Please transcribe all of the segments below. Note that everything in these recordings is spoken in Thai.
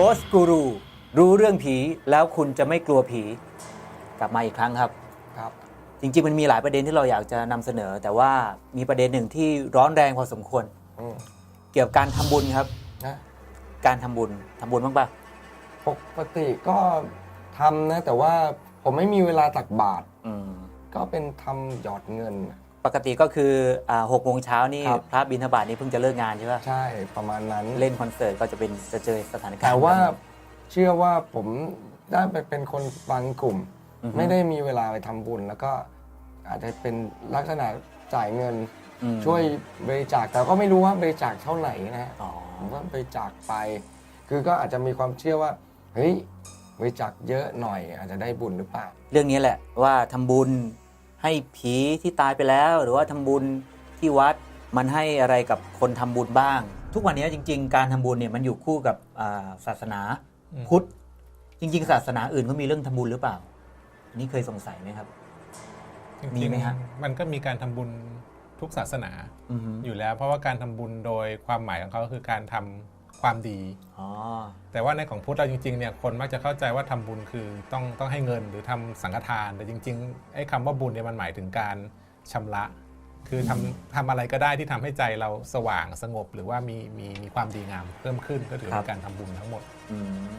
Ghost Guru รู้เรื่องผีแล้วคุณจะไม่กลัวผี กลับมาอีกครั้งครับ ครับ จริงๆ มันมีหลายประเด็นที่เราอยากจะนำเสนอ แต่ว่ามีประเด็นหนึ่งที่ร้อนแรงพอสมควร อืมเกี่ยวกับการทำบุญครับ นะการทำบุญทำบุญบ้างปะปกติก็ทำนะ แต่ว่าผมไม่มีเวลาตักบาตรอืมก็เป็นทำหยอดเงิน ปกติก็คืออ่าหกโมงเช้านี่ครับ พระบิณฑบาตนี่เพิ่งจะเลิกงานใช่ปะใช่ประมาณนั้นเล่นคอนเสิร์ตก็จะเป็นจะเจอสถานการณ์แต่ว่าแบบนี้ เชื่อว่าผมได้ไปเป็นคนบางกลุ่ม อือฮึ ไม่ได้มีเวลาไปทำบุญ แล้วก็อาจจะเป็นลักษณะจ่ายเงิน อืมช่วยบริจาคแต่ก็ไม่รู้ว่าบริจาคเท่าไหร่นะฮะ อ๋อ ผมก็บริจาคไป คือก็อาจจะมีความเชื่อว่า เฮ้ยบริจาคเยอะหน่อยอาจจะได้บุญหรือเปล่า เรื่องนี้แหละว่าทำบุญ ให้ผีที่ตายไปแล้ว หรือว่าทำบุญที่วัดมันให้อะไรกับคนทำบุญบ้าง ทุกวันนี้จริง ๆ การทำบุญเนี่ยมันอยู่คู่กับอ่าศาสนาอืมพุทธจริง ๆ ศาสนาอื่นเขามีเรื่องทำบุญหรือเปล่าอันนี้เคยสงสัยไหมครับจริงๆมีไหมฮะมันก็มีการทำบุญทุกศาสนาอือฮึอยู่แล้ว เพราะว่าการทำบุญโดยความหมายของเขาก็คือการทำ ความดีอ๋อแต่ว่าในของพุทธเราจริงๆเนี่ยคนมักจะเข้าใจว่าทำบุญคือต้องต้องให้เงินหรือทำสังฆทาน แต่จริงๆไอ้คำว่าบุญเนี่ยมันหมายถึงการชำระ คือทำทำอะไรก็ได้ที่ทำให้ใจเราสว่างสงบ หรือว่ามีมีมีความดีงามเพิ่มขึ้นก็ถือเป็นการทำบุญทั้งหมดอืม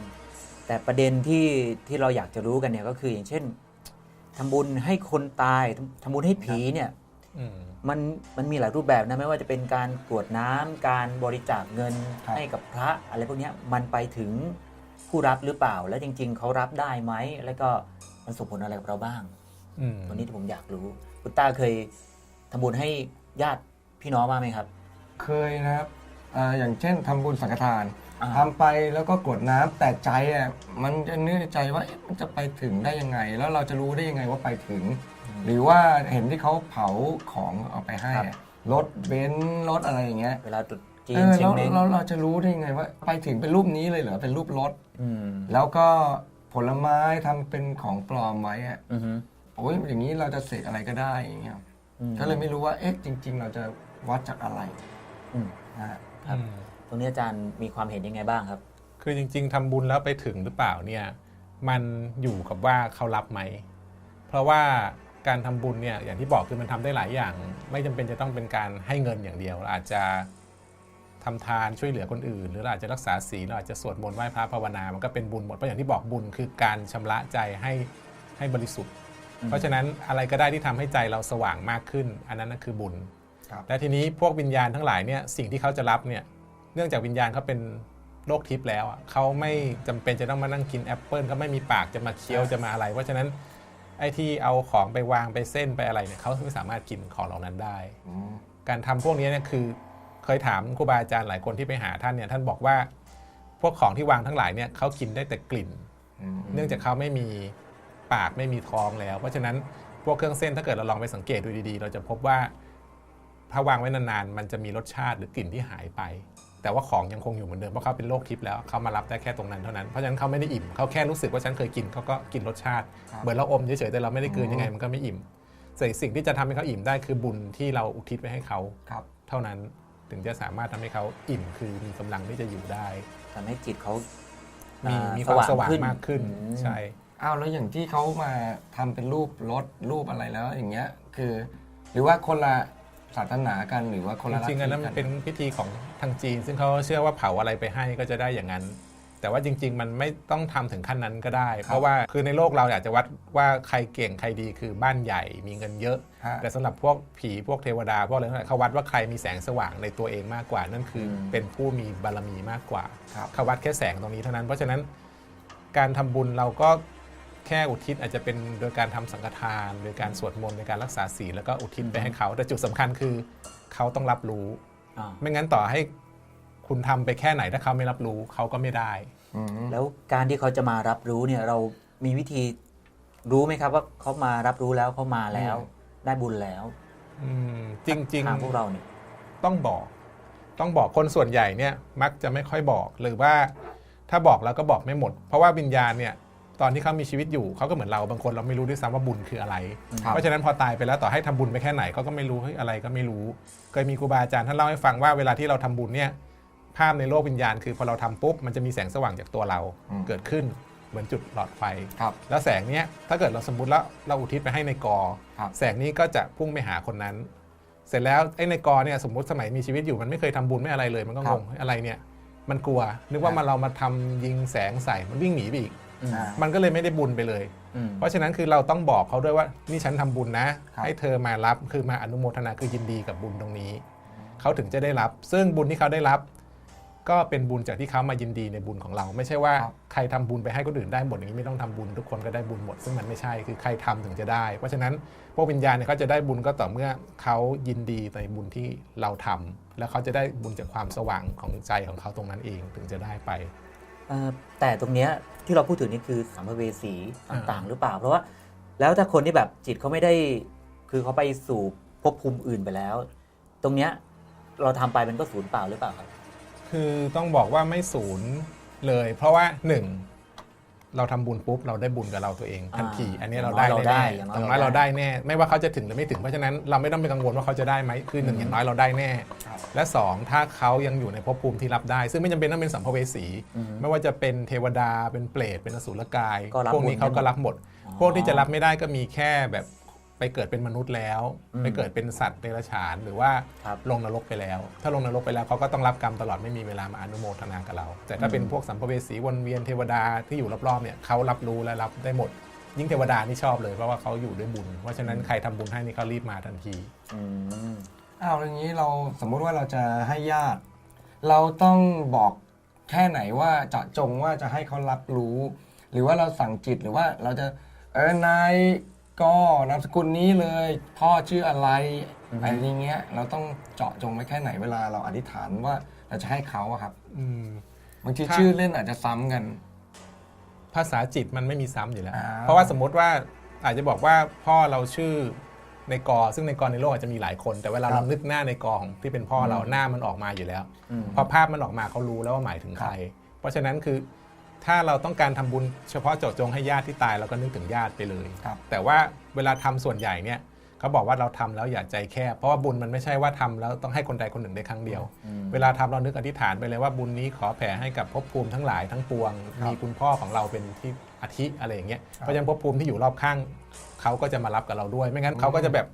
แต่ประเด็นที่ที่เราอยากจะรู้กันเนี่ยก็คืออย่างเช่นทำบุญให้คนตายทำบุญให้ผีเนี่ยอื มมันมันมีหลายรูปแบบนะไม่ว่าจะเป็นการกรวดน้ำการบริจาคเงินครับให้กับพระอะไรพวกเนี้ยมันไปถึงผู้รับหรือเปล่า แล้วจริง ๆ เขารับได้ไหมแล้วก็มันส่งผลอะไรกับเราบ้างอืมวันนี้ที่ผมอยากรู้คุณต้าเคยทำบุญให้ญาติพี่น้องบ้างไหมครับ เคยนะครับอ่าอย่างเช่นทำบุญสังฆทานอ่าทำไปแล้วก็กรวดน้ำแต่ใจอะมันจะนึกในใจว่าเอ๊ะมันจะไปถึงได้ยังไง แล้วเราจะรู้ได้ยังไงว่าไปถึง หรือว่าเห็นที่เขาเผาของเอาไปให้อะรถเบนซ์รถอะไรอย่างเงี้ยเวลาตรุษจีเอนอเชียแล้งวเม้งเราเราจะรู้ได้ยังไงว่า ไปถึงเป็นรูปนี้เลยเหรอเป็นรูปรถ อืมแล้วก็ผลไม้ทำเป็นของปลอมไว้อะอือฮึโอ้ยอย่างนี้เราจะเสกอะไรก็ได้อย่างเงี้ยอืม ก็เลยไม่รู้ว่าเอ๊ะจริง ๆ เราจะวัดจากอะไรอืม นะฮะ ครับ อืมตรงนี้อาจารย์มีความเห็นยังไงบ้างครับ คือจริง ๆทำบุญแล้วไปถึงหรือเปล่าเนี่ย มันอยู่กับว่าเขารับไหม เพราะว่า การทำบุญเนี่ยอย่างที่บอกคือมันทำได้หลายอย่าง ไม่จำเป็นจะต้องเป็นการให้เงินอย่างเดียวเราอาจจะทำทานช่วยเหลือคนอื่น หรือเราอาจจะรักษาศีลเราอาจจะสวดมนต์ไหว้พระภาวนา มันก็เป็นบุญหมดเพราะอย่างที่บอกบุญคือการชำระใจให้ให้บริสุทธิ์อืมเพราะฉะนั้นอะไรก็ได้ที่ทำให้ใจเราสว่างมากขึ้น อันนั้นนะคือบุญครับและทีนี้พวกวิญญาณทั้งหลายเนี่ยสิ่งที่เขาจะรับเนี่ยเนื่องจากวิญญาณเขาเป็นโรคทิพย์แล้วอะเขาไม่จำเป็นจะต้องมานั่งกินแอปเปิลเขาไม่มีปากจะมาเคี้ยวจะมาอะไร เพราะฉะนั้น ไอ้ที่เอาของไปวางไปเส้นไปอะไรเนี่ยเขาไม่สามารถกินของเหล่านั้นได้อืมการทำพวกนี้เนี่ยคือเคยถามครูบาอาจารย์หลายคนที่ไปหาท่านเนี่ยท่านบอกว่า พวกของที่วางทั้งหลายเนี่ยเขากินได้แต่กลิ่นอืมเนื่องจากเขาไม่มีปากไม่มีท้องแล้ว เพราะฉะนั้นพวกเครื่องเส้นถ้าเกิดเราลองไปสังเกตดูดีๆ เราจะพบว่าถ้าวางไว้นานๆมันจะมีรสชาติหรือกลิ่นที่หายไป แต่ว่าของยังคงอยู่เหมือนเดิมเพราะเขาเป็นโรคทิพย์แล้วเขามารับได้แค่ตรงนั้นเท่านั้นเพราะฉะนั้นเขาไม่ได้อิ่มเขาแค่รู้สึกว่าฉันเคยกินเขาก็กินรสชาติครับเหมือนเราอมเฉยๆแต่เราไม่ได้กลืนอืมยังไงมันก็ไม่อิ่มส่วนสิ่งที่จะทำให้เขาอิ่มได้คือบุญที่เราอุทิศไปให้เขาครับเท่านั้นถึงจะสามารถทำให้เขาอิ่มคือมีกำลังที่จะอยู่ได้ทำให้จิตเขามีอ่มีความสว่างมากขึ้นอืมใช่อ้าวแล้วอย่างที่เขามาทำเป็นรูปรถรูปอะไรแล้วอย่างเงี้ยคือ หรือว่าคนละ ศาสนากันหรือว่าคนละจริงๆอันนั้นมันเป็นพิธีของทางจีน ซึ่งเขาเชื่อว่าเผาอะไรไปให้ก็จะได้อย่างนั้น แต่ว่าจริง ๆ มันไม่ต้องทำถึงขั้นนั้นก็ได้ เพราะว่าคือในโลกเราอยากจะวัดว่าใครเก่งใครดีคือบ้านใหญ่มีเงินเยอะ ฮะ แต่สำหรับพวกผีพวกเทวดาพวกอะไรทั้งหลายเขาวัดว่าใครมีแสงสว่างในตัวเองมากกว่า นั่นคืออมเป็นผู้มีบารมีมากกว่าครับ เขาวัดแค่แสงตรงนี้เท่านั้น เพราะฉะนั้นการทำบุญเราก็ แค่อุทิศอาจจะเป็นโดยการทำสังฆทานโดยการสวดมนต์ในการรักษาศีลแล้วก็อุทิศไปให้เขา แต่จุดสำคัญคือเขาต้องรับรู้อ่าไม่งั้นต่อให้คุณทำไปแค่ไหนถ้าเขาไม่รับรู้เขาก็ไม่ได้อืมแล้วการที่เขาจะมารับรู้เนี่ยเรามีวิธีรู้ไหมครับว่าเขามารับรู้แล้วเขามาแล้ว ได้บุญแล้วอืมจริงทางพวกเราเนี่ยๆต้องบอก ต้องบอกคนส่วนใหญ่เนี่ยมักจะไม่ค่อยบอกหรือว่าถ้าบอกแล้วก็บอกไม่หมด เพราะว่าวิญญาณเนี่ย ตอนที่เขามีชีวิตอยู่เขาก็เหมือนเราบางคนเราไม่รู้ด้วยซ้ำว่าบุญคืออะไรครับเพราะฉะนั้นพอตายไปแล้วต่อให้ทำบุญไปแค่ไหนเขาก็ไม่รู้เฮ้ยอะไรก็ไม่รู้ เคยมีครูบาอาจารย์ท่านเล่าให้ฟังว่าเวลาที่เราทำบุญเนี่ยภาพในโลกวิญญาณคือพอเราทำปุ๊บมันจะมีแสงสว่างจากตัวเราอืมเกิดขึ้นเหมือนจุดหลอดไฟครับแล้วแสงเนี้ยถ้าเกิดเราสมมติแล้วเราอุทิศไปให้ในกอครับแสงนี้ก็จะพุ่งไปหาคนนั้น เสร็จแล้วไอ้ในกอเนี่ยสมมติสมัยมีชีวิตอยู่มันไม่เคยทำบุญไม่อะไรเลย มันก็งงเฮ้ยอะไรเนี่ยมันกลัว นึกว่ามันเรามาทำยิงแสงใส่มันวิ่งหนีไปอีก อืมอ่ามันก็เลยไม่ได้บุญไปเลย อืม เพราะฉะนั้นคือเราต้องบอกเขาด้วยว่านี่ฉันทำบุญนะ ครับ ให้เธอมารับคือมาอนุโมทนาคือยินดีกับบุญตรงนี้ เขาถึงจะได้รับ ซึ่งบุญที่เขาได้รับ ก็เป็นบุญจากที่เขามายินดีในบุญของเรา ไม่ใช่ว่าครับใครทำบุญไปให้คนอื่นได้หมดอย่างนี้ไม่ต้องทำบุญทุกคนก็ได้บุญหมด ซึ่งมันไม่ใช่คือใครทำถึงจะได้ เพราะฉะนั้นพวกวิญญาณเนี่ยเขาจะได้บุญก็ต่อเมื่อเขายินดีในบุญที่เราทำแล้วเขาจะได้บุญจากความสว่างของใจของเขาตรงนั้นเองถึงจะได้ไป เอ่อแต่ตรงเนี้ย ที่เราพูดถึงนี่คือสัมภเวสีต่างๆ หรือเปล่า เพราะว่า แล้วถ้าคนที่แบบจิตเขาไม่ได้ คือเขาไปสู่ภพภูมิอื่นไปแล้ว ตรงเนี้ยเราทำไปมันก็สูญเปล่าหรือเปล่าครับ คือต้องบอกว่าไม่ศูนย์เลย เพราะว่าหนึ่ง เราทำบุญปุ๊บเราได้บุญกับเราตัวเองทันทีอ่าอันนี้เราอย่างน้ได้อยเราได้แน่อย่างน้อยอย่างน้อยเราเราได้ได้แน่ ไม่ว่าเขาจะถึงหรือไม่ถึงเพราะฉะนั้นเราไม่ต้องไปกังวลว่าเขาจะได้ไหมคือหนึ่งอย่างน้อยเราได้แน่ครับและสองถ้าเขายังอยู่ในภพภูมิที่รับได้ ซึ่งไม่จำเป็นต้องเป็นสัมภเวสีอืมไม่ว่าจะเป็นเทวดาเป็นเปรตเป็นอสุรกายก็รับพวกนี้บุญเขาก็รับหมดอ๋อพวกที่จะรับไม่ได้ก็มีแค่แบบ ไปเกิดเป็นมนุษย์แล้วอืมไปเกิดเป็นสัตว์เดรัจฉาน หรือว่าครับลงนรกไปแล้ว ถ้าลงนรกไปแล้วเขาก็ต้องรับกรรมตลอดไม่มีเวลามาอนุโมทนากับเรา แต่ถ้าเป็นพวกสัมภเวสีวนเวียนเทวดาที่อยู่รอบๆเนี่ยเขารับรู้และรับได้หมด ยิ่งเทวดานี่ชอบเลยเพราะว่าเขาอยู่ด้วยบุญ เพราะฉะนั้นใครทำบุญให้นี่เขารีบมาทันทีอืมอ้าวอย่างนี้เราสมมุติว่าเราจะให้ญาติ เราต้องบอกแค่ไหนว่าเจาะจงว่าจะให้เขารับรู้ หรือว่าเราสั่งจิตหรือว่าเราจะเออนาย ก็นามสกุลนี้เลย พ่อชื่ออะไรอือฮึอะไรอย่างเงี้ย เราต้องเจาะจงไว้แค่ไหนเวลาเราอธิษฐานว่าเราจะให้เขาอะครับอืม บางทีถ้าชื่อเล่นอาจจะซ้ำกัน ภาษาจิตมันไม่มีซ้ำอยู่แล้ว อ่า เพราะว่าสมมติว่าอาจจะบอกว่าพ่อเราชื่อในกอซึ่งในกอในโลกอาจจะมีหลายคน แต่เวลาครัเราบนึกหน้าในกอของที่เป็นพ่อเราอืมหน้ามันออกมาอยู่แล้วอืมพอภาพมันออกมาเขารู้แล้วว่าหมายถึงใคร เพราะฉะนั้นคือ ถ้าเราต้องการทำบุญเฉพาะเจาะจงให้ญาติที่ตายเราก็นึกถึงญาติไปเลยครับแต่ว่าเวลาทำส่วนใหญ่เนี่ยเขาบอกว่าเราทำแล้วอย่าใจแคบเพราะว่าบุญมันไม่ใช่ว่าทำแล้วต้องให้คนใดคนหนึ่งได้ครั้งเดียวอืมเวลาทำเรานึกอธิษฐานไปเลยว่าบุญนี้ขอแผ่ให้กับภพภูมิทั้งหลายทั้งปวงครับมีคุณพ่อของเราเป็นที่อธิอะไรอย่างเงี้ยครับเพราะฉะนั้นภพภูมิที่อยู่รอบข้างเขาก็จะมารับกับเราด้วย ไม่งั้นเขาก็จะแบบ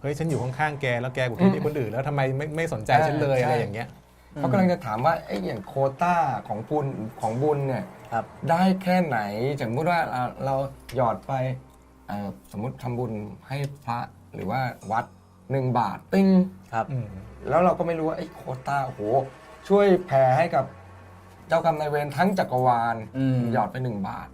เฮ้ยฉันอยู่ข้างๆแกแล้วแกกูที่ที่คนอื่นแล้วทำไมไม่ไม่สนใจฉันเลยใช่อะไรอย่างเงี้ย เขากำลังจะถามว่าไอ้อย่างโควต้าของบุญของบุญเนี่ยครับ ได้แค่ไหนสมมติว่าเราเราหยอดไปเอ่อสมมติทำบุญให้พระหรือว่าวัดหนึ่งบาทติ้ง ครับ อืม แล้วเราก็ไม่รู้ว่าไอ้โควต้าโอ้โห ช่วยแผ่ให้กับเจ้ากรรมนายเวรทั้งจักรวาลอืมหยอดไปหนึ่งบาท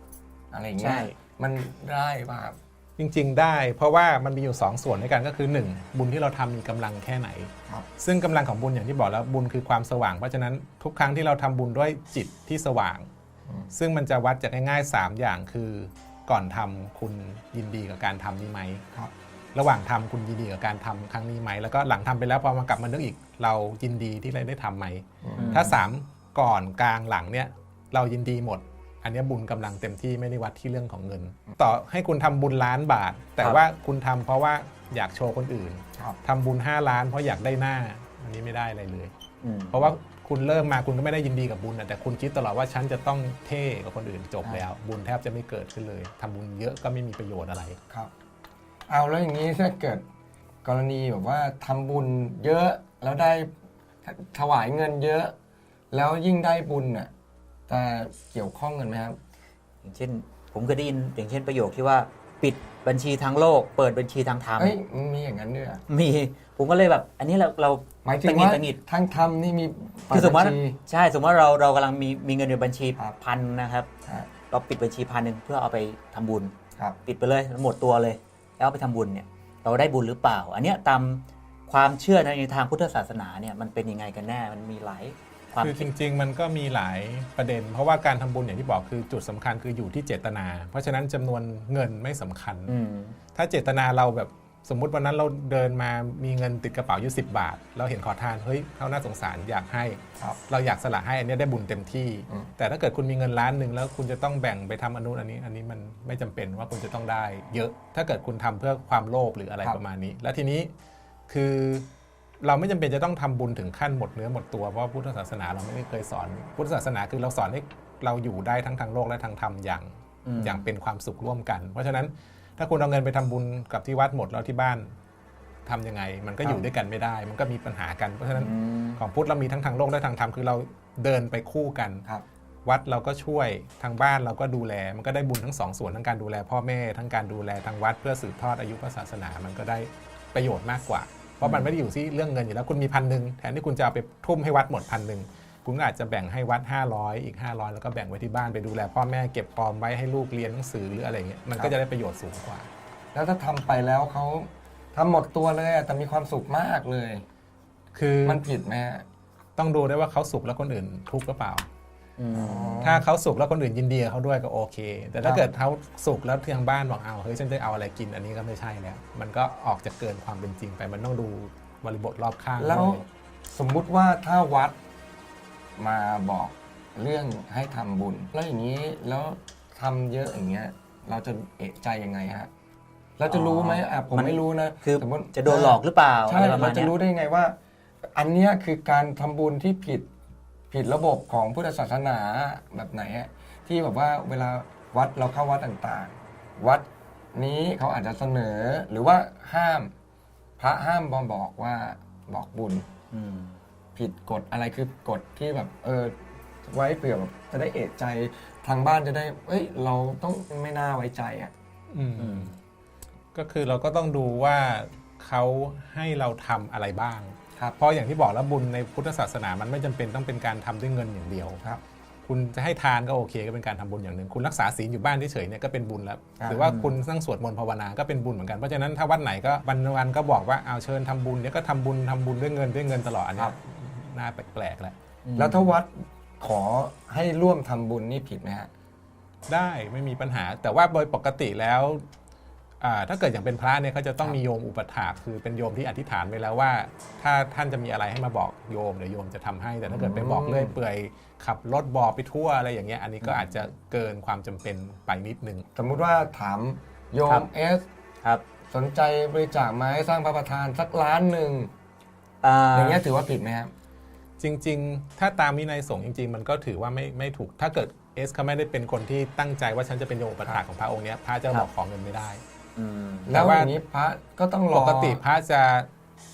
อะไรอย่างเงี้ใช่ ยมันได้ป่ะครับ จริง ๆ ได้ เพราะว่ามันมีอยู่ 2 ส่วนด้วยกันก็คือ 1 บุญที่เราทำมีกำลังแค่ไหน ครับ ซึ่งกำลังของบุญอย่างที่บอกแล้วบุญคือความสว่าง เพราะฉะนั้นทุกครั้งที่เราทำบุญด้วยจิตที่สว่างอืมซึ่งมันจะวัดจากง่ายๆ 3 อย่างคือก่อนทำคุณยินดีกับการทำนี้ไหมครับระหว่างทำคุณยินดีกับการทำครั้งนี้ไหม แล้วก็หลังทำไปแล้วพอมากลับมานึกอีก เรายินดีที่เราได้ทำไหมอืมมถ้า 3 ก่อนกลางหลังเนี่ยเรายินดีหมด อันเนี้ยบุญกำลังเต็มที่ไม่ได้วัดที่เรื่องของเงิน ต่อให้คุณทำบุญล้านบาท แต่ครับว่าคุณทำเพราะว่าอยากโชว์คนอื่นครับทำบุญ 5 ล้านเพราะอยากได้หน้า อันนี้ไม่ได้อะไรเลยอืมเพราะว่าคุณเริ่มมาคุณก็ไม่ได้ยินดีกับบุญนะแต่คุณคิดตลอดว่าฉันจะต้องเท่กับคนอื่นจบแล้ว บุญแทบจะไม่เกิดขึ้นเลยทำบุญเยอะก็ไม่มีประโยชน์อะไรครับ เอาแล้วอย่างนี้ถ้าเกิดกรณีแบบว่าทำบุญเยอะแล้วได้ถวายเงินเยอะ แล้วยิ่งได้บุญน่ะ แต่เกี่ยวข้องกันไหมครับ อย่างเช่น ผมเคยได้ยินอย่างเช่นประโยคที่ว่าปิดบัญชีทางโลก เปิดบัญชีทางธรรมเอ้ยมีอย่างนั้นด้วยเหรอมีผมก็เลยแบบ อันนี้เราเราหมายถึงตะหงิดว่าตะหงิดทั้งทำนี่มีคือสมมติว่าบัญชี ใช่สมมติว่าเราเรากำลังมีมีเงินในบัญชีครับ พันนะครับ อ่าเราปิดบัญชีพันหนึ่งเพื่อเอาไปทำบุญ ครับ ปิดไปเลยหมดตัวเลย แล้วเอาไปทำบุญเนี่ยเราได้บุญหรือเปล่า อันเนี้ยตามความเชื่อในทางพุทธศาสนาเนี่ยมันเป็นยังไงกันแน่มันมีหลาย ความคือจคิด ริง ๆ มันก็มีหลายประเด็น เพราะว่าการทำบุญอย่างที่บอกคือจุดสำคัญคืออยู่ที่เจตนา เพราะฉะนั้นจำนวนเงินไม่สำคัญ อืม ถ้าเจตนาเราแบบสมมุติวันนั้นเราเดินมามีเงินติดกระเป๋าอยู่สิบาท เราเห็นขอทานเฮ้ยเขาน่าสงสารอยากให้ ครับเราอยากสละให้อันเนี้ยได้บุญเต็มที่ อืม แต่ถ้าเกิดคุณมีเงินล้านหนึ่งแล้วคุณจะต้องแบ่งไปทำอนนุนอันนี้ อันนี้มันไม่จำเป็นว่าคุณจะต้องได้ เยอะถ้าเกิดคุณทำเพื่อความโลภหรืออะไรประมาณนี้ แล้วทีนี้คือ เราไม่จำเป็นจะต้องทำบุญถึงขั้นหมดเนื้อหมดตัว เพราะว่าพุทธศาสนาเราไม่ได้เคยสอน พุทธศาสนาคือเราสอนให้เราอยู่ได้ทั้งทางโลกและทางธรรมอย่างอืมอย่างเป็นความสุขร่วมกัน เพราะฉะนั้นถ้าคุณเอาเงินไปทำบุญกับที่วัดหมดแล้วที่บ้านทำยังไง มันก็อยู่ด้วยกันไม่ได้ มันก็มีปัญหากัน เพราะฉะนั้นอืมของพุทธเรามีทั้งทางโลกและทางธรรมคือเราเดินไปคู่กันครับวัดเราก็ช่วยทางบ้านเราก็ดูแล มันก็ได้บุญทั้งสองส่วนทั้งการดูแล พ่อแม่ทั้งการดูแลทางวัดเพื่อสืบทอดอายุพระศาสนา มันก็ได้ประโยชน์มากกว่า เพราะมันไม่ได้อยู่ที่เรื่องเงินอยู่แล้วคุณมีพันหนึ่งแทนที่คุณจะเอาไปทุ่มให้วัดหมดพันหนึ่งคุณก็อาจจะแบ่งให้วัด 500 อีก 500 แล้วก็แบ่งไว้ที่บ้านไปดูแลพ่อแม่เก็บออมไว้ให้ลูกเรียนหนังสือหรืออะไรเงี้ยมันก็จะได้ประโยชน์สูงกว่า แล้วถ้าทำไปแล้วเขาทำหมดตัวเลยอะแต่มีความสุขมากเลย คือมันผิดไหมฮะ ต้องดูได้วยว่าเขาสุขแล้วคนอื่นทุกข์หรือเปล่าอืม ถ้าเขาสุขแล้วคนอื่นยินดีกับเขาด้วยก็โอเค แต่ถ้าครับเกิดเขาสุขแล้วทางบ้านบอกเอาเฮ้ยฉันจะเอาอะไรกินอันนี้ก็ไม่ใช่แล้ว มันก็ออกจะเกินความเป็นจริงไปมันต้องดูบริบทรอบข้างแล้วด้วยสมมุติว่าถ้าวัดมาบอกเรื่องให้ทำบุญ แล้วอย่างนี้แล้วทำเยอะอย่างเงี้ย เราจะเอะใจยังไงฮะ เราจะรู้ไหมอะผมมัน ไม่รู้นะคือสมมติจะโดนหลอกหรือเปล่าใช่อะไรประมาเราณจะเนี้ย รู้ได้ยังไงว่า อันเนี้ยคือการทำบุญที่ผิด ผิดระบบของพุทธศาสนาแบบไหนฮะที่แบบว่าเวลาวัดเราเข้าวัดต่างๆ วัดนี้เขาอาจจะเสนอหรือว่าห้ามพระห้ามบอบอกว่าบอกบุญ อืม ผิดกฎอะไรคือกฎที่แบบเออไว้เผื่อแบบจะได้เอะใจทางบ้านจะได้ เอ้ย เราต้องไม่น่าไว้ใจอะ อืมอืมก็คือเราก็ต้องดูว่าเขาให้เราทำอะไรบ้าง ครับเพราะอย่างที่บอกแล้วบุญในพุทธศาสนามันไม่จำเป็นต้องเป็นการทำด้วยเงินอย่างเดียว ครับ คุณจะให้ทานก็โอเคก็เป็นการทำบุญอย่างหนึ่ง คุณรักษาศีลอยู่บ้านเฉยๆเนี่ยก็เป็นบุญแล้วครับหรือว่าคุณนั่งสวดมนต์ภาวนาก็เป็นบุญเหมือนกัน เพราะฉะนั้นถ้าวัดไหนก็วันวันๆก็บอกว่าเอาเชิญทำบุญเนี่ยก็ทำบุญทำบุญด้วยเงินด้วยเงินตลอดอันเนี้ยน่าแปลกๆแล้ว แล้วถ้าวัดขอให้ร่วมทำบุญนี่ผิดไหมฮะ ได้ไม่มีปัญหาแต่ว่าโดยปกติแล้วอ่า ถ้าเกิดอย่างเป็นพระเนี่ยเขาจะต้องครับมีโยมอุปถากคือเป็นโยมที่อธิษฐานไว้แล้วว่า ถ้าท่านจะมีอะไรให้มาบอกโยมเดี๋ยวโยมจะทำให้ แต่ถ้าเกิดไปบอกเลื่อยเปื่อยขับรถบอกไปทั่วอะไรอย่างเงี้ยอันนี้ก็อาจจะเกินความจำเป็นไปนิดนึง สมมุติว่าถามโยครัมบเอสครับสนใจบริจาคไหมาให้สร้างพระประธานสักล้านหนึ่งอ่าอย่างเงี้ยถือว่าผิดไหมครับจริง ๆ ถ้าตามวินัยสงฆ์จริง ๆ มันก็ถือว่าไม่ไม่ถูกถ้าเกิดเอสเขาไม่ได้เป็นคนที่ตั้งใจว่าฉันจะเป็นโยมอุปถากของพระองค์เนี้ยพระจะบอกขอเงินไม่ได้อืม แล้วแต่ว่าอย่างนี้พระก็ต้องรอปกติพระจะ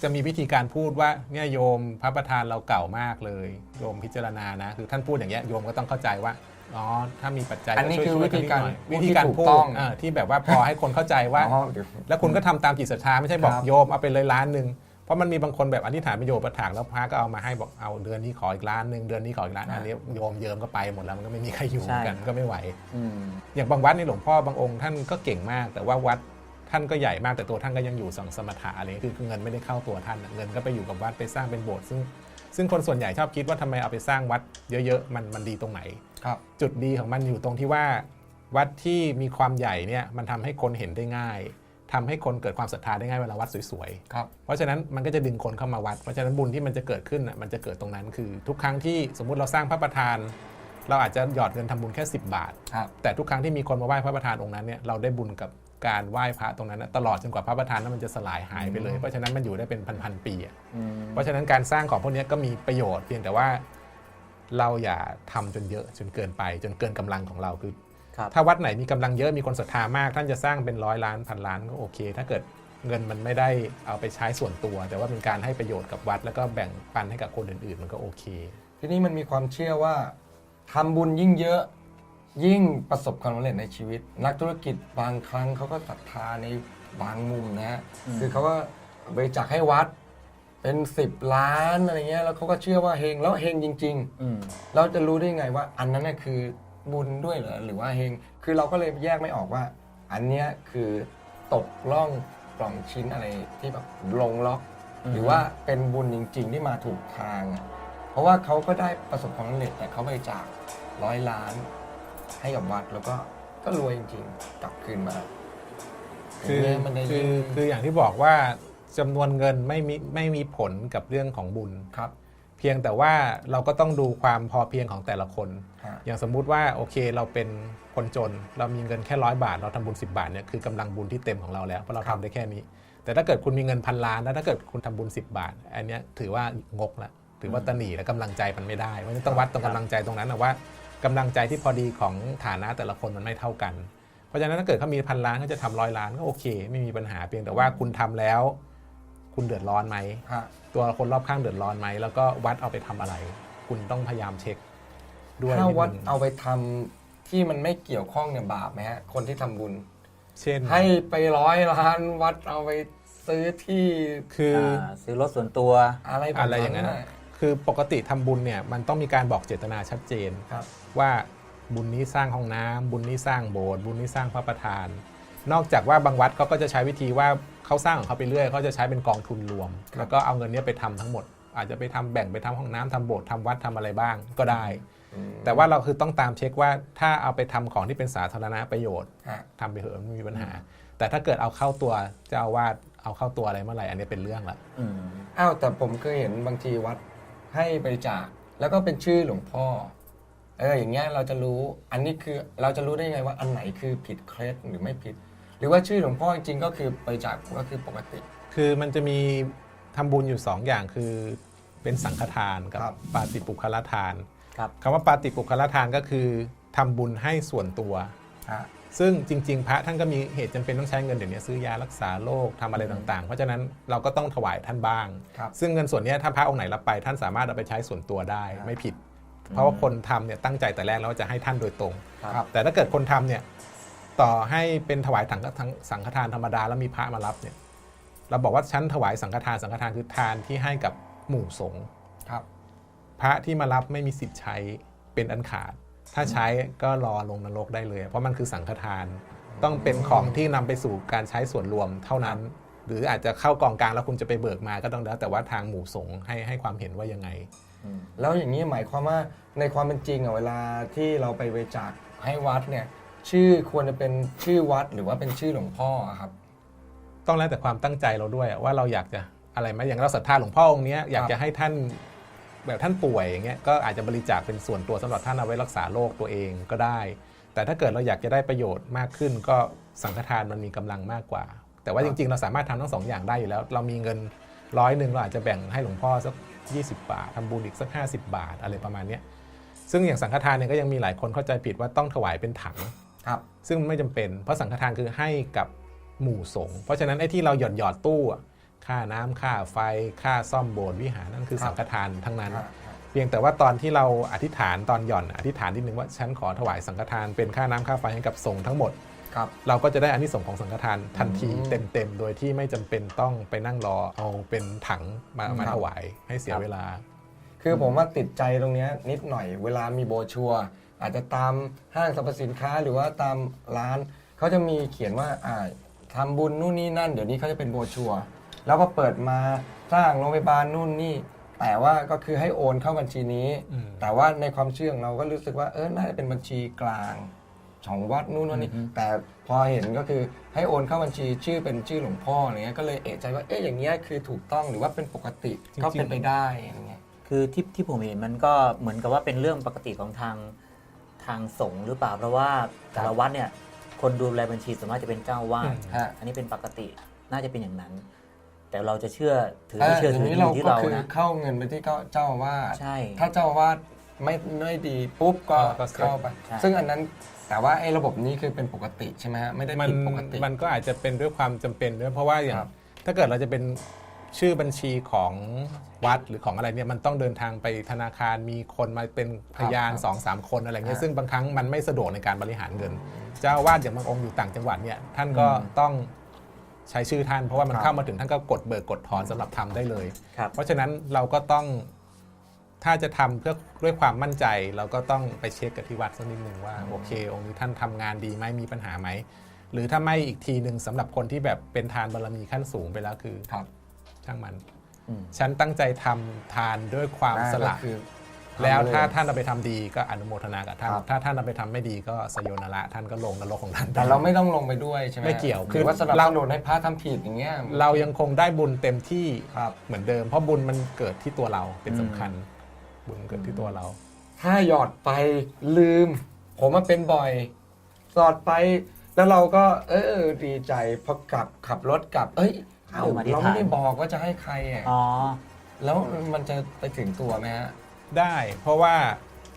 จะมีวิธีการพูดว่าเนี่ยโยมพระประธานเราเก่ามากเลย โยมพิจารณานะ คือท่านพูดอย่างเงี้ยโยมก็ต้องเข้าใจว่าอ๋อถ้ามีปัจจัยอันนี้ช่วยคือช่ยวิธีการนนิดหน่อยพูดวิธีการที่ถูกพูดต้อง เออที่แบบว่าพอให้คนเข้าใจว่า อ๋อเดี๋ยว แล้วคุณก็ทำตามจิตศรัทธาไม่ใช่บอกครับโยมเอาไปเลยล้านหนึ่งเพราะมันมีบางคนแบบอธิษฐานเป็นโยมประถางแล้วพระก็เอามาให้บอกเอาเดือนนี้ขออีกล้านหนึ่งเดือนนี้ขออีกล้านอันนี้โยมเยิมก็ไปหมดแล้วมันก็ไม่มีใครอยู่ใช่ กันก็ไม่ไหว อืม อย่างบางวัดนี่หลวงพ่อบางองค์ท่านก็เก่งมาก แต่ว่าวัด ท่านก็ใหญ่มากแต่ตัวท่านก็ยังอยู่สังสมถะอะไรคือคือเงินไม่ได้เข้าตัวท่านน่ะเงินก็ไปอยู่กับวัดไปสร้างเป็นโบสถ์ซึ่งซึ่งคนส่วนใหญ่ชอบคิดว่าทำไมเอาไปสร้างวัดเยอะๆ มันมันดีตรงไหนครับ จุดดีของมันอยู่ตรงที่ว่า วัดที่มีความใหญ่เนี่ยมันทำให้คนเห็นได้ง่ายทำให้คนเกิดความศรัทธาได้ง่ายเวลาวัดสวยๆครับเพราะฉะนั้นมันก็จะดึงคนเข้ามาวัด เพราะฉะนั้นบุญที่มันจะเกิดขึ้นน่ะมันจะเกิดตรงนั้นคือ ทุกครั้งที่สมมุติเราสร้างพระประธาน เราอาจจะหยอดเงินทำบุญแค่ 10 บาทครับแต่ทุกครั้งที่มีคนมาไหว้พระประธานองค์นั้นเนี่ยเราได้บุญกับ การไหว้พระตรงนั้นน่ะตลอดจนกว่าพระประธานนั้นมันจะสลายหายไปเลย เพราะฉะนั้นมันอยู่ได้เป็นพันๆปีอะอืมเพราะฉะนั้นการสร้างของพวกเนี้ยก็มีประโยชน์เพียงแต่ว่าเราอย่าทำจนเยอะจนเกินไป จนเกินกำลังของเราคือครับถ้าวัดไหนมีกำลังเยอะมีคนศรัทธามาก ท่านจะสร้างเป็นร้อยล้านพันล้านก็โอเค ถ้าเกิดเงินมันไม่ได้เอาไปใช้ส่วนตัว แต่ว่าเป็นการให้ประโยชน์กับวัด แล้วก็แบ่งปันให้กับคนอื่นๆ มันก็โอเค ทีนี้มันมีความเชื่อว่าทำบุญยิ่งเยอะ ยิ่งประสบความสำเร็จในชีวิต นักธุรกิจบางครั้งเขาก็ศรัทธาในบางมุมนะฮะอืมคือเขาก็บริจาคให้วัดเป็นสิบล้านอะไรเงี้ยแล้วเขาก็เชื่อว่าเฮงแล้วเฮงจริง อืม ๆ เราจะรู้ได้ไงว่าอันนั้นน่ะคือบุญด้วยเหรอหรือว่าเฮงคือเราก็เลยแยกไม่ออกว่า อันเนี้ยคือตกล่องกล่องชิ้นอะไรที่แบบลงล็อก อืม หรือว่าเป็นบุญจริง ๆ ที่มาถูกทางอะเพราะว่าเขาก็ได้ประสบความสำเร็จแต่เขาบริจาคร้อยล้าน ให้กับวัดแล้วก็ก็รวยจริงๆ กลับคืนมาคือย่างเงี้ยมันเลยคืยิ่องคืออย่างที่บอกว่าจำนวนเงินไม่มีไม่มีผลกับเรื่องของบุญ ครับเพียงแต่ว่าเราก็ต้องดูความพอเพียงของแต่ละคน ฮะอย่างสมมุติว่าโอเคเราเป็นคนจน เรามีเงินแค่ร้อยบาท เราทำบุญ 10 บาทเนี่ยคือกำลังบุญที่เต็มของเราแล้วเพราะเราทำได้แค่นี้ แต่ถ้าเกิดคุณมีเงินพันล้านแล้วถ้าเกิดคุณทำบุญ 10 บาท อันเนี้ยถือว่างกละถือว่าตะหนีและกำลังใจมันไม่ได้เพราะฉะนั้นต้องวัดตรงกำลังใจตรงนั้นนะว่า กำลังใจที่พอดีของฐานะแต่ละคนมันไม่เท่ากัน เพราะฉะนั้นถ้าเกิดเขามีพันล้านเขาจะทำร้อยล้านก็โอเค ไม่มีปัญหาเพียงแต่ว่าคุณทำแล้ว คุณเดือดร้อนไหมฮะตัวคนรอบข้างเดือดร้อนไหมแล้วก็วัดเอาไปทำอะไร คุณต้องพยายามเช็ค ด้วยถ้าวัดนินึงเอาไปทำที่มันไม่เกี่ยวข้องเนี่ยบาปไหมฮะคนที่ทำบุญ เช่น ให้ไปร้อยล้านวัดเอาไปซื้อที่คืออ่าซื้อรถส่วนตัวอะไรแบบอะไรอย่างนั้นน่ะนะคือปกติทำบุญเนี่ยมันต้องมีการบอกเจตนาชัดเจนครับ ว่าบุญนี้สร้างห้องน้ำบุญนี้สร้างโบสถ์บุญนี้สร้างพระประธาน นอกจากว่าบางวัดเขาก็จะใช้วิธีว่าเขาสร้างของเขาไปเรื่อยเขาจะใช้เป็นกองทุนรวม แล้วก็เอาเงินเนี้ยไปทำทั้งหมด อาจจะไปทำแบ่งไปทำห้องน้ำทำโบสถ์ทำวัดทำอะไรบ้างก็ได้อืมแต่ว่าเราคือต้องตามเช็คว่าถ้าเอาไปทำของที่เป็นสาธารณประโยชน์ฮะทำไปเถอะไม่มีปัญหา แต่ถ้าเกิดเอาเข้าตัวเจ้าอาวาสเอาเข้าตัวอะไรเมื่อไหร่อันนี้เป็นเรื่องละอืมอ้าวแต่ผมเคยเห็นบางทีวัดให้บริจาคแล้วก็เป็นชื่อหลวงพ่อ เอออย่างเงี้ยเราจะรู้อันนี้คือเราจะรู้ได้ไงว่าอันไหนคือผิดเคล็ดหรือไม่ผิด หรือว่าชื่อหลวงพ่อจริงๆก็คือบริจาคก็คือปกติ คือมันจะมีทำบุญอยู่สองอย่างคือเป็นสังฆทานกับครับ ปาติปุคละทานครับคำว่าปาติปุคละทานก็คือทำบุญให้ส่วนตัว ฮะซึ่งจริง ๆ พระท่านก็มีเหตุจำเป็นต้องใช้เงินเดี๋ยวนี้ซื้อยารักษาโรคทำอะไรต่างๆ เพราะฉะนั้นเราก็ต้องถวายท่านบ้าง ครับ ซึ่งเงินส่วนเนี้ยถ้าพระองค์ไหนรับไปท่านสามารถเอาไปใช้ส่วนตัวได้ครับไม่ผิด เพราะว่าคนทำเนี่ยตั้งใจแต่แรกแล้วว่าจะให้ท่านโดยตรง ครับ แต่ถ้าเกิดคนทำเนี่ยต่อให้เป็นถวายถังทั้งสังฆทานธรรมดาแล้วมีพระมารับเนี่ยเราบอกว่าชั้นถวายสังฆทานสังฆทานคือทานที่ให้กับหมู่สงฆ์ครับ พระที่มารับไม่มีสิทธิ์ใช้เป็นอันขาด ถ้าใช้ก็รอลงนรกได้เลย เพราะมันคือสังฆทานต้องเป็นของที่นำไปสู่การใช้ส่วนรวมเท่านั้น หรืออาจจะเข้ากองกลางแล้วคุณจะไปเบิกมาก็ต้องแล้วแต่ว่าทางหมู่สงฆ์ให้ให้ความเห็นว่ายังไง แล้วอย่างนี้หมายความว่าในความเป็นจริงอะเวลาที่เราไปบริจาคให้วัดเนี่ยชื่อควรจะเป็นชื่อวัดหรือว่าเป็นชื่อหลวงพ่ออะครับ ต้องแล้วแต่ความตั้งใจเราด้วยว่าเราอยากจะอะไรไหมอย่างเราศรัทธาหลวงพ่อองค์เนี้ยอยากจะให้ท่านแบบท่านป่วยอย่างเงี้ยก็อาจจะบริจาคเป็นส่วนตัวสำหรับท่านเอาไว้รักษาโรคตัวเองก็ได้ แต่ถ้าเกิดเราอยากจะได้ประโยชน์มากขึ้น ก็สังฆทานมันมีกำลังมากกว่า แต่ว่าจริงๆ เราสามารถทำทั้งสองอย่างได้อยู่แล้ว เรามีเงิน ร้อยหนึ่งเราอาจจะแบ่งให้หลวงพ่อสัก 20 บาททำบุญอีกสัก 50 บาทอะไรประมาณเนี้ยซึ่งอย่างสังฆทานเนี่ยก็ยังมีหลายคนเข้าใจผิดว่าต้องถวายเป็นถังครับซึ่งไม่จำเป็น เพราะสังฆทานคือให้กับหมู่สงฆ์เพราะฉะนั้นไอ้ที่เราหยอดหยอดๆตู้อะค่าน้ำค่าไฟค่าซ่อมโบสถ์วิหารนั่นคือครับสังฆทานทั้งนั้นครับเพียงแต่ว่าตอนที่เราอธิษฐานตอนหย่อนอธิษฐานนิดนึงว่าฉันขอถวายสังฆทานเป็นค่าน้ำค่าไฟให้กับสงฆ์ทั้งหมด ครับ เราก็จะได้อานิสงส์ของสังฆทานทันทีอืมเต็มๆ โดยที่ไม่จำเป็นต้องไปนั่งรอเอาเป็นถังมามาครับถวายให้เสียเวลา คือผมว่าติดใจตรงเนี้ยนิดหน่อยเวลามีโบรชัวร์อาจจะตามห้างสรรพสินค้าหรือว่าตามร้านเขาจะมีเขียนว่าอ่าทำบุญนู่นนี่นั่น เดี๋ยวนี้เขาจะเป็นโบรชัวร์แล้วก็เปิดมาสร้างโรงพยาบาลนู่นนี่ แต่ว่าก็คือให้โอนเข้าบัญชีนี้อืมแต่ว่าในความเชื่อของเราก็รู้สึกว่าเออน่าจะเป็นบัญชีกลาง ของวัดนู่นนี่อือฮึแต่พอเห็นก็คือให้โอนเข้าบัญชีชื่อเป็นชื่อหลวงพ่ออะไรเงี้ยก็เลยเอะใจว่าเอ๊ะอย่างเงี้ยคือถูกต้องหรือว่าเป็นปกติจริงๆก็เป็นไปได้อะไรเงี้ยคือที่ที่ผมเห็นมันก็เหมือนกับว่าเป็นเรื่องปกติของทางทางสงฆ์หรือเปล่าเพราะว่าแต่ละวัดเนี่ยคนดูแลบัญชีส่วนมากจะเป็นเจ้าอาวาสอืมฮะอันนี้เป็นปกติน่าจะเป็นอย่างนั้น แต่เราจะเชื่อถือเอไม่อเชื่ออถืย่าองนี้อเรายู่ที่ก็เราคือนะเข้าเงินไปที่เจ้าเจ้าอาวาสใช่ ถ้าเจ้าอาวาสไม่ไม่ดีปุ๊บก็ก็เข้าไปใช่ซึ่งอันนั้น แต่ว่าไอ้ระบบนี้คือเป็นปกติใช่ไหมฮะไม่ได้มันผิดปกติ มันก็อาจจะเป็นด้วยความจำเป็นด้วยเพราะว่าอย่างครับ ถ้าเกิดเราจะเป็นชื่อบัญชีของวัดหรือของอะไรเนี่ยมันต้องเดินทางไปธนาคารมีคนมาเป็นพยานสองสามคนอะไรเงี้ยซึ่งบางครั้งมันไม่สะดวกในการบริหารเงิน เจ้าอาวาสอย่างบางองค์อยู่ต่างจังหวัดเนี่ยท่านก็ต้องใช้ชื่อท่าน เพราะว่ามันครับ เข้ามาถึงท่านก็กดเบิกกดถอนสำหรับทำได้เลย ครับ เพราะฉะนั้นเราก็ต้อง ถ้าจะทำเพื่อด้วยความมั่นใจ เราก็ต้องไปเช็คกับที่วัดสักนิดหนึ่งว่าโอเค องค์นี้ท่านทำงานดีไหมมีปัญหาไหมหรือถ้าไม่อีกทีหนึ่งสำหรับคนที่แบบเป็นทานบารมีขั้นสูงไปแล้วคือครับช่างมัน อืมฉันตั้งใจทำทานด้วยความสละ ก็คือ แล้วถ้าทำเลยท่านเอาไปทำดีก็อนุโมทนากับท่าน ครับ ถ้าท่านเอาไปทำไม่ดีก็สยโยนละท่านก็ลงนรกของท่านไปแต่เราไม่ต้องลงไปด้วยใช่ไหมไม่เกี่ยวคือว่าสนับเรา สนุนให้พระทำผิดอย่างเงี้ย เรายังคงได้บุญเต็มที่ครับ เหมือนเดิม เพราะบุญมันเกิดที่ตัวเราเป็นสำคัญ บุญเกิดที่ตัวเรา ถ้าหยอดไปลืม ผมมาเป็นบ่อยสอดไป แล้วเราก็ เออดีใจพอกลับขับรถกลับ เอ้ยเอ้าลืมอธิษเราฐาไม่นได้บอกว่าจะให้ใครอะอ๋อ แล้วมันจะไปถึงตัวไหมฮะได้ เพราะว่า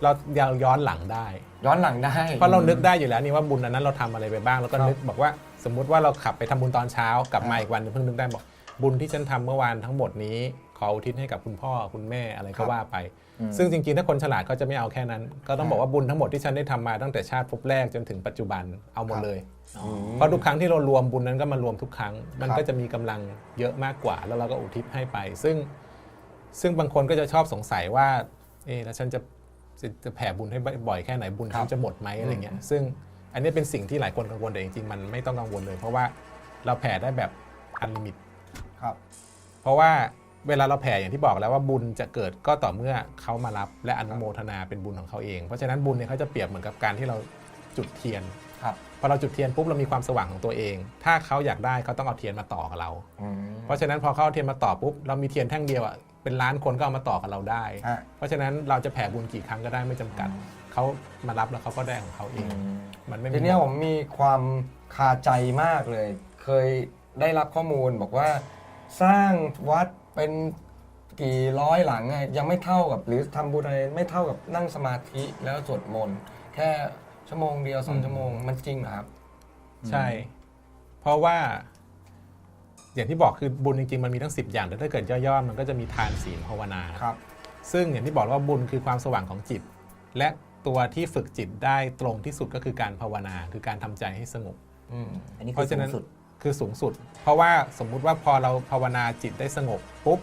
เราเราย้อนหลังได้ ย้อนหลังได้ เพราะเรานึกได้อยู่แล้วนี่ว่าบุญอันนั้นเราทำอะไรไปบ้าง แล้วก็ครับนึกบอกว่าสมมุติว่าเราขับไปทำบุญตอนเช้ากลับมาอ่าอีกวันหนึงเพิ่งนึกได้บอกบุญที่ฉันทำเมื่อวานทั้งหมดนี้ ขออุทิศให้กับคุณพ่อคุณแม่อะไรครัก็บ ว่าไปอืม ซึ่งจริงๆ ถ้าคนฉลาดก็จะไม่เอาแค่นั้น ก็ต้องอ่าบอกว่าบุญทั้งหมดที่ฉันได้ทำมาตั้งแต่ชาติภพแรกจนถึงปัจจุบันเอาหมดครับเลยอ๋อเพราะทุกครั้งที่เรารวมบุญนั้นก็มารวมทุกครั้ง มันครับก็จะมีกำลังเยอะมากกว่า แล้วเราก็อุทิศให้ไป ซึ่งซึ่งบางคนก็จะชอบสงสัยว่าเอ๊ะแล้วฉันจะจะจะแผ่บุญให้บ่อยแค่ไหนบุญครัฉับนจะหมดไหมอะไรเงี้ยอืมซึ่งอันนี้เป็นสิ่งที่หลายคนกังวลแต่จริงๆมันไม่ต้องกังวลเลย เพราะว่าเราแผ่ได้แบบอันลิมิตครับ เพราะว่า เวลาเราแผ่อย่างที่บอกแล้วว่าบุญจะเกิดก็ต่อเมื่อเขามารับและอนุโมทนาเป็นบุญของเขาเอง เพราะฉะนั้นบุญเนี่ยเขาจะเปรียบเหมือนกับการที่เราจุดเทียนครับพอเราจุดเทียนปุ๊บเรามีความสว่างของตัวเอง ถ้าเขาอยากได้เขาต้องเอาเทียนมาต่อกับเราอืมเพราะฉะนั้นพอเขาเอาเทียนมาต่อปุ๊บเรามีเทียนแท่งเดียวอะเป็นล้านคนก็เอามาต่อกับเราได้ฮะเพราะฉะนั้นเราจะแผ่บุญกี่ครั้งก็ได้ไม่จำกัดเขามารับแล้วเขาก็ได้ของเขาเอง มันไม่มีทีเนี้ยผมมีความคาใจมากเลย เคยได้รับข้อมูลบอกว่า สร้างวัด เป็นกี่ร้อยหลังอะยังไม่เท่ากับหรือทำบุญอะไรไม่เท่ากับนั่งสมาธิแล้วสวดมนต์แค่ชั่วโมงเดียวสองชั่วโมงมันจริงเหรอครับ ใช่ เพราะว่า อย่างที่บอกคือบุญจริงๆ มันมีทั้ง 10 อย่างแต่ถ้าเกิดย่อๆมันก็จะมีทานศีลภาวนา ครับ ซึ่งอย่างที่บอกว่าบุญคือความสว่างของจิต และตัวที่ฝึกจิตได้ตรงที่สุดก็คือการภาวนา คือการทำใจให้สงบ อืมอันนี้เพคือราะสูฉะงนั้น สุด คือสูงสุด เพราะว่าสมมุติว่าพอเราภาวนาจิตได้สงบปุ๊บ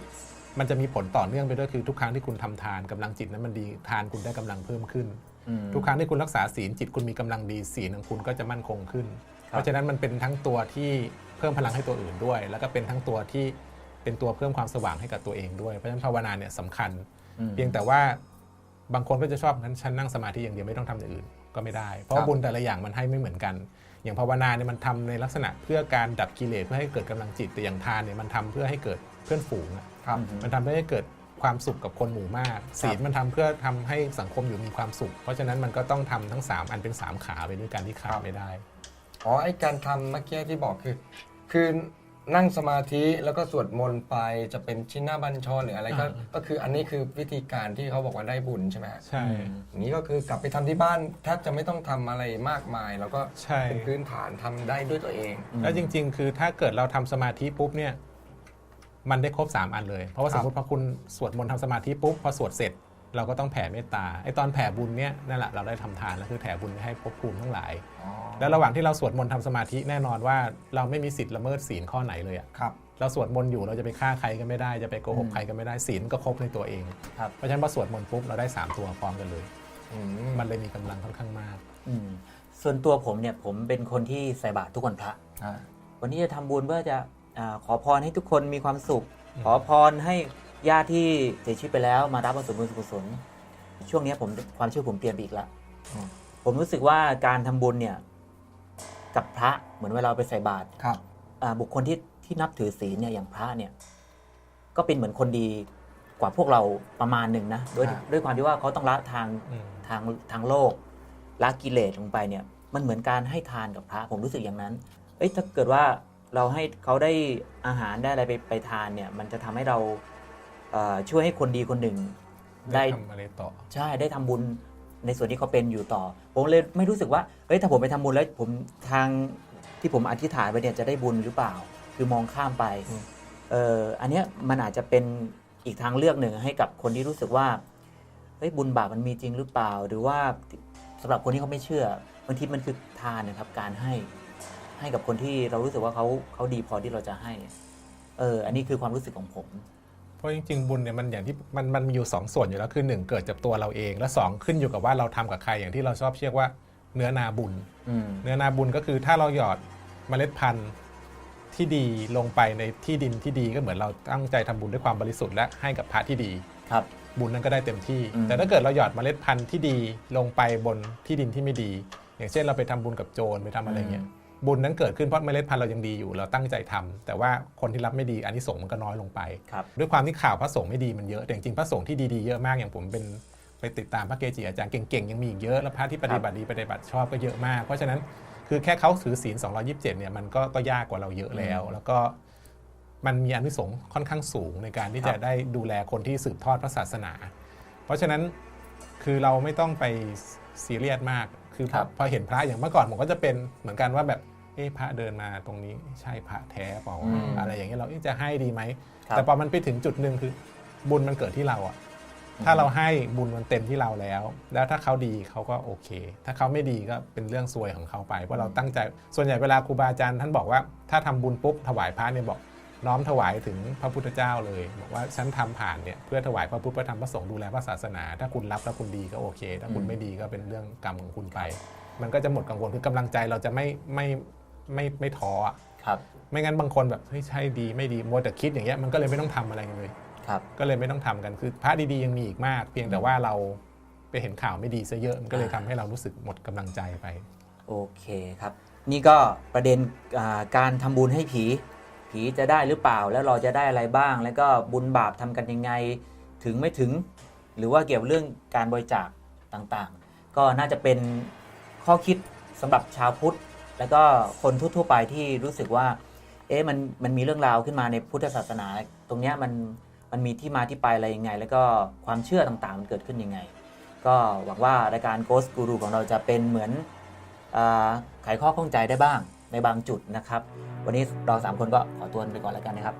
มันจะมีผลต่อเนื่องไปด้วยคือทุกครั้งที่คุณทำทานกำลังจิตนั้นมันดีทานคุณได้กำลังเพิ่มขึ้นอืมทุกครั้งที่คุณรักษาศีลจิตคุณมีกำลังดีศีลของคุณก็จะมั่นคงขึ้นครับเพราะฉะนั้นมันเป็นทั้งตัวที่เพิ่มพลังให้ตัวอื่นด้วย แล้วก็เป็นทั้งตัวที่เป็นตัวเพิ่มความสว่างให้กับตัวเองด้วย เพราะฉะนั้นภาวนาเนี่ยสำคัญอืมเพียงแต่ว่าบางคนก็จะชอบนั้นฉันนั่งสมาธิอย่างเดียวไม่ต้องทำอย่างอื่นก็ไม่ได้ เพราะครัว่าบบุญแต่ละอย่างมันให้ไม่เหมือนกัน อย่างภาวนาเนี่ยมันทำในลักษณะเพื่อการดับกิเลสเพื่อให้เกิดกำลังจิตแต่อย่างทานเนี่ยมันทำเพื่อให้เกิดเพื่อนฝูงอะครับมันทำให้เกิดความสุขกับคนหมู่มากศีลมันทำเพื่อทำให้สังคมอยู่มีความสุข เพราะฉะนั้นมันก็ต้องทำทั้ง 3 อันเป็น 3 ขาไปด้วยกันที่ขาครัดบไม่ได้อ๋อไอการทำเมื่อกี้ที่บอกคือ คือ นั่งสมาธิแล้วก็สวดมนต์ไปจะเป็นชินนาบัญชรหรืออะไรก็อ่า ก็คืออันนี้คือวิธีการที่เขาบอกว่าได้บุญใช่ไหมฮะ ใช่ อย่างนี้ก็คือกลับไปทำที่บ้านแทบจะไม่ต้องทำอะไรมากมาย แล้วก็ใช่ เป็นพื้นฐานทำได้ด้วยตัวเอง แล้วจริง ๆ คือถ้าเกิดเราทำสมาธิปุ๊บเนี่ยมันได้ครบ 3 อันเลย เพราะว่าคสรัมบมติพอคุณสวดมนต์ทำสมาธิปุ๊บพอสวดเสร็จ เราก็ต้องแผ่เมตตาไอ้ตอนแผ่บุญเนี่ยนั่นแหละเราได้ทำทานแล้วคือแผ่บุญให้ภพภูมิทั้งหลายอ๋อแล้วระหว่างที่เราสวดมนต์ทำสมาธิแน่นอนว่าเราไม่มีสิทธิ์ละเมิดศีลข้อไหนเลยอะครับเราสวดมนต์อยู่เราจะไปฆ่าใครก็ไม่ได้จะไปโกหกอืมใครก็ไม่ได้ศีลก็ครบในตัวเองครับเพราะฉะนั้นพอสวดมนต์ปุ๊บเราได้ 3 ตัวพร้อมกันเลยอืมันเลยมีกำลังค่อนข้างมากอืมส่วนตัวผมเนี่ยผมเป็นคนที่ใส่บาตรทุกวันพระอ่าวันนี้จะทำบุญเพื่อจะอาขอพรให้ทุกคนมีความสุขอืมขอพรให้ ญาติที่เสียชีวิตไปแล้วมารับส่วนบุญส่วนกุศลช่วงนี้ผมความเชื่อผมเปลี่ยนไปอีกแล้วอืมผมรู้สึกว่าการทำบุญเนี่ยกับพระเหมือนเวลาเราไปใส่บาตรครับอ่าบุคคลที่ที่นับถือศีลเนี่ยอย่างพระเนี่ย ก็เป็นเหมือนคนดีกว่าพวกเราประมาณหนึ่งนะด้วยครับด้วยความที่ว่าเขาต้องละทางอืมทางทางโลกละกิเลสลงไปเนี่ย มันเหมือนการให้ทานกับพระผมรู้สึกอย่างนั้น เอ้ยถ้าเกิดว่าเราให้เขาได้อาหารได้อะไรไปไปทานเนี่ย มันจะทำให้เราเอ่อ ช่วยให้คนดีคนหนึ่ง ได้ได้ทำอะไรต่อ ใช่ได้ทำบุญในส่วนที่เขาเป็นอยู่ต่อ ผมเลยไม่รู้สึกว่าเฮ้ยถ้าผมไปทำบุญแล้วผมทางที่ผมอธิษฐานไปเนี่ยจะได้บุญหรือเปล่า คือมองข้ามไปอืมเอออันเนี้ยมันอาจจะเป็นอีกทางเลือกหนึ่งให้กับคนที่รู้สึกว่าเฮ้ยบุญบาปมันมีจริงหรือเปล่า หรือว่าสำหรับคนที่เขาไม่เชื่อบางทีมันคือทานนะครับการให้ให้กับคนที่เรารู้สึกว่าเขาเขาดีพอที่เราจะให้ เออ อันนี้คือความรู้สึกของผม เพราะจริงๆบุญเนี่ยมันอย่างที่มันมันมีอยู่ 2 ส่วนอยู่แล้วคือ1เกิดจากตัวเราเอง และ 2 ขึ้นอยู่กับว่าเราทำกับใครอย่างที่เราชอบเรียกว่าเนื้อนาบุญอืมเนื้อนาบุญก็คือถ้าเราหยอดเมล็ดพันธุ์ที่ดีลงไปในที่ดินที่ดีก็เหมือนเราตั้งใจทำบุญด้วยความบริสุทธิ์และให้กับพระที่ดีครับบุญนั้นก็ได้เต็มที่อืมแต่ถ้าเกิดเราหยอดเมล็ดพันธุ์ที่ดีลงไปบนที่ดินที่ไม่ดี อย่างเช่นเราไปทำบุญกับโจรไปทำอะไรเงี้ย บุญนั้นเกิดขึ้นเพราะเมล็ดพันธุ์เรายังดีอยู่เราตั้งใจทำแต่ว่าคนที่รับไม่ดีอันนี้ส่งส์มันก็น้อยลงไปครับด้วยความที่ข่าวพระสงฆ์ไม่ดีมันเยอะแต่จริงๆพระสงฆ์ที่ดีๆเยอะมากอย่างผมเป็นไปติดตามพระเกจิอาจารย์เก่งๆยังมีอีกเยอะแล้วพระที่ปฏิบัติดีปฏิบัติชอบก็เยอะมาก เพราะฉะนั้นคือแค่เขาถือศีล227เนี่ยมันก็ก็ยากกว่าเราเยอะแล้ว แล้วก็มันมีอานิสงส์ค่อนข้างสูงในการที่ครัจะบได้ดูแลคนที่สืบทอดพระศาสนา เพราะฉะนั้นคือเราไม่ต้องไปซีเรียสมากคือพอพอเห็นพระอย่างเมื่อก่อนผมก็จะเป็นเหมือนกันว่าแบบ เอ๊ะพระเดินมาตรงนี้ใช่พระแท้เปล่าวะอืม อะไรอย่างเงี้ยเราเอ๊ะจะให้ดีไหม ครับ แต่พอมันไปถึงจุดหนึ่งคือ บุญมันเกิดที่เราอะถ้าเราให้บุญมันเต็มที่เราแล้ว แล้วถ้าเขาดีเขาก็โอเค ถ้าเขาไม่ดีก็เป็นเรื่องซวยของเขาไปเพราะเราตั้งใจ ส่วนใหญ่เวลาครูบาอาจารย์ท่านบอกว่าถ้าทำบุญปุ๊บถวายพระเนี่ยบอก น้อมถวายถึงพระพุทธเจ้าเลย บอกว่าฉันทำผ่านเนี่ยเพื่อถวายพระพุทธพระธรรมพระสงฆ์ดูแลพระศาสนา ถ้าคุณรับแล้วคุณดีก็โอเค ถ้าคุณไม่ดีก็เป็นเรื่องกรรมของคุณไป มันก็จะหมดกังวลคือกำลังใจเราจะไม่ไม่ ไม่ไม่ท้ออะครับ ไม่งั้นบางคนแบบเฮ้ยใช่ดีไม่ดีมัวแต่คิดอย่างเงี้ยมันก็เลยไม่ต้องทำอะไรกันเลย ครับ ก็เลยไม่ต้องทำกันคือพระดีๆยังมีอีกมาก เพียงแต่ว่าเราไปเห็นข่าวไม่ดีซะเยอะมันก็เลยทำให้เรารู้สึกหมดกำลังใจไป โอเคครับ นี่ก็ประเด็นอ่าการทำบุญให้ผี ผีจะได้หรือเปล่าแล้วเราจะได้อะไรบ้าง แล้วก็บุญบาปทำกันยังไงถึงไม่ถึง หรือว่าเกี่ยวกับเรื่องการบริจาคต่างๆ ก็น่าจะเป็นข้อคิดสำหรับชาวพุทธ แล้วก็คนทั่วๆไปที่รู้สึกว่า เอ๊ะมันมันมีเรื่องราวขึ้นมาในพุทธศาสนา ตรงเนี้ยมันมันมีที่มาที่ไปอะไรยังไง แล้วก็ความเชื่อต่างๆ มันเกิดขึ้นยังไง ก็หวังว่ารายการ Ghost Guru ของเราจะเป็นเหมือนอไขข้อข้องใจได้บ้างในบางจุดนะครับ วันนี้เราสามคนก็ขอตัวไปก่อนแล้วกันนะครับ